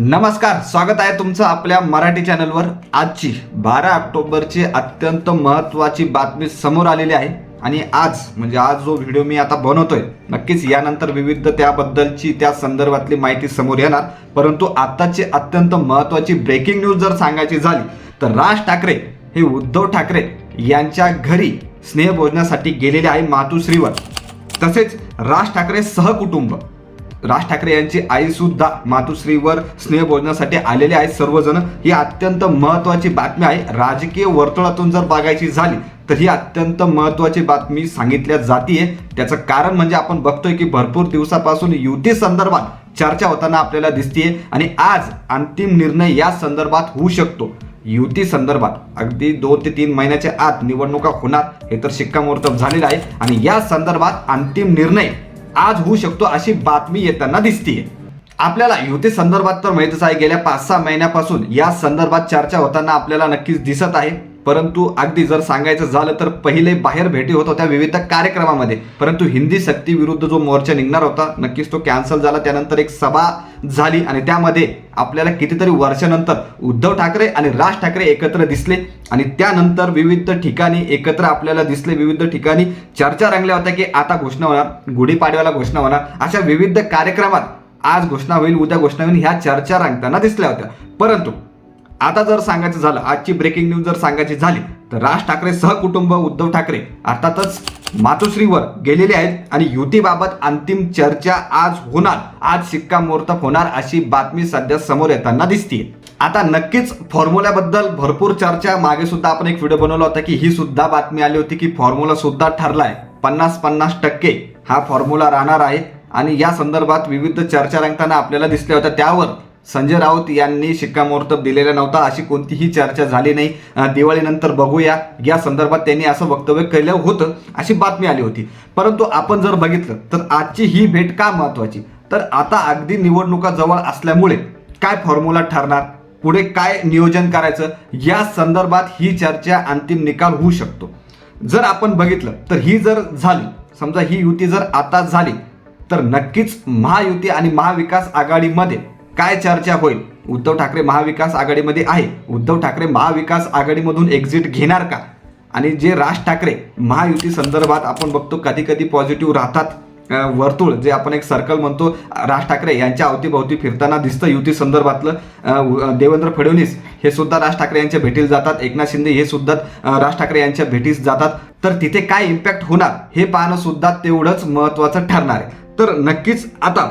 नमस्कार स्वागत आहे तुमचं आपल्या मराठी चॅनलवर. आजची बारा ऑक्टोबरची अत्यंत महत्त्वाची बातमी समोर आलेली आहे. आणि आज म्हणजे आज जो व्हिडिओ मी आता बनवतोय नक्कीच यानंतर विविध त्याबद्दलची त्या संदर्भातली माहिती समोर येणार. परंतु आत्ताची अत्यंत महत्त्वाची ब्रेकिंग न्यूज जर सांगायची झाली तर राज ठाकरे हे उद्धव ठाकरे यांच्या घरी स्नेहभोजनासाठी गेलेले आहे मातुश्रीवर. तसेच राज ठाकरे सहकुटुंब. राज ठाकरे यांची आई सुद्धा मातुश्रीवर बोलण्यासाठी आलेले आहेत सर्वजण. ही अत्यंत महत्वाची बातमी आहे. राजकीय वर्तुळातून जर बघायची झाली तर ही अत्यंत महत्वाची बातमी सांगितल्या जाते त्याचं कारण म्हणजे आपण बघतोय की भरपूर दिवसापासून युती संदर्भात चर्चा होताना आपल्याला दिसतीये आणि आज अंतिम निर्णय या संदर्भात होऊ शकतो. युती संदर्भात अगदी दोन ते तीन महिन्याच्या आत निवडणुका होणार हे तर शिक्कामोर्तब झालेलं आहे. आणि या संदर्भात अंतिम निर्णय आज होऊ शकतो अशी बातमी येताना दिसतीये. आपल्याला युती संदर्भात तर माहितच आहे गेल्या पाच सहा महिन्यापासून या संदर्भात चर्चा होताना आपल्याला नक्कीच दिसत आहे. परंतु अगदी जर सांगायचं झालं तर पहिले बाहेर भेटी होत होत्या विविध कार्यक्रमामध्ये. परंतु हिंदी सक्ती विरुद्ध जो मोर्चा निघणार होता नक्कीच तो कॅन्सल झाला. त्यानंतर एक सभा झाली आणि त्यामध्ये आपल्याला कितीतरी वर्षानंतर उद्धव ठाकरे आणि राज ठाकरे एकत्र दिसले आणि त्यानंतर विविध ठिकाणी एकत्र आपल्याला दिसले. विविध ठिकाणी चर्चा रंगल्या होत्या की आता घोषणा होणार गुढीपाडव्याला घोषणा होणार. अशा विविध कार्यक्रमात आज घोषणा होईल उद्या घोषणा होईल ह्या चर्चा रंगताना दिसल्या होत्या. परंतु आता जर सांगायचं झालं आजची ब्रेकिंग न्यूज जर सांगायची झाली तर राज ठाकरे सहकुटुंब उद्धव ठाकरे अर्थातच मातोश्रीवर गेलेले आहेत आणि युतीबाबत अंतिम चर्चा आज होणार आज शिक्कामोर्तब होणार अशी बातमी सध्या समोर येताना दिसतीये. आता नक्कीच फॉर्म्युल्याबद्दल भरपूर चर्चा मागे सुद्धा आपण एक व्हिडिओ बनवला होता की ही सुद्धा बातमी आली होती की फॉर्म्युला सुद्धा ठरलाय. पन्नास पन्नास टक्के हा फॉर्म्युला राहणार आहे. आणि या संदर्भात विविध चर्चा रंगताना आपल्याला दिसल्या होत्या. त्यावर संजय राऊत यांनी शिक्कामोर्तब दिलेला नव्हता अशी कोणतीही चर्चा झाली नाही. दिवाळीनंतर बघूया. या संदर्भात त्यांनी असं वक्तव्य केलं होतं अशी बातमी आली होती. परंतु आपण जर बघितलं तर आजची ही भेट का महत्वाची? तर आता अगदी निवडणुका जवळ असल्यामुळे काय फॉर्म्युला ठरणार? पुढे काय नियोजन करायचं? या संदर्भात ही चर्चा अंतिम निकाल होऊ शकतो. जर आपण बघितलं तर ही जर झाली समजा ही युती जर आता झाली तर नक्कीच महायुती आणि महाविकास आघाडीमध्ये काय चर्चा होईल? उद्धव ठाकरे महाविकास आघाडीमध्ये आहे. उद्धव ठाकरे महाविकास आघाडीमधून एक्झिट घेणार का? आणि जे राज ठाकरे महायुती संदर्भात आपण बघतो कधी कधी पॉझिटिव्ह राहतात. वर्तुळ जे आपण एक सर्कल म्हणतो राज ठाकरे यांच्या अवतीभोवती फिरताना दिसतं युती संदर्भातलं. देवेंद्र फडणवीस हे सुद्धा राज ठाकरे यांच्या भेटीस जातात. एकनाथ शिंदे हे सुद्धा राज ठाकरे यांच्या भेटीस जातात. तर तिथे काय इम्पॅक्ट होणार हे पाहणं सुद्धा तेवढंच महत्त्वाचं ठरणार आहे. तर नक्कीच आता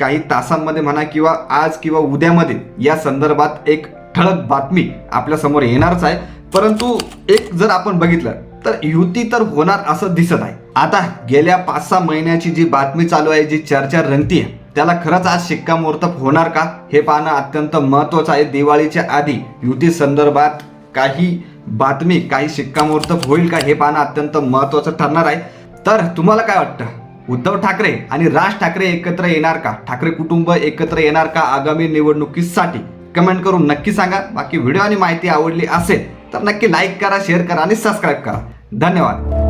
काही तासांमध्ये म्हणा किंवा आज किंवा उद्यामध्ये या संदर्भात एक ठळक बातमी आपल्यासमोर येणारच आहे. परंतु एक जर आपण बघितलं तर युती तर होणार असं दिसत आहे. आता गेल्या पाच सहा महिन्याची जी बातमी चालू आहे जी चर्चा रंगतीये त्याला खरंच आज शिक्कामोर्तब होणार का? हे पाहणं अत्यंत महत्वाचं आहे. दिवाळीच्या आधी युती संदर्भात काही बातमी काही शिक्कामोर्तब होईल का हे पाहणं अत्यंत महत्वाचं ठरणार आहे. तर तुम्हाला काय वाटतं? उद्धव ठाकरे आणि राज ठाकरे एकत्र येणार का? ठाकरे कुटुंब एकत्र येणार का आगामी निवडणुकीसाठी? कमेंट करून नक्की सांगा. बाकी व्हिडिओ आणि माहिती आवडली असेल तर नक्की लाईक करा शेअर करा आणि सबस्क्राईब करा. धन्यवाद.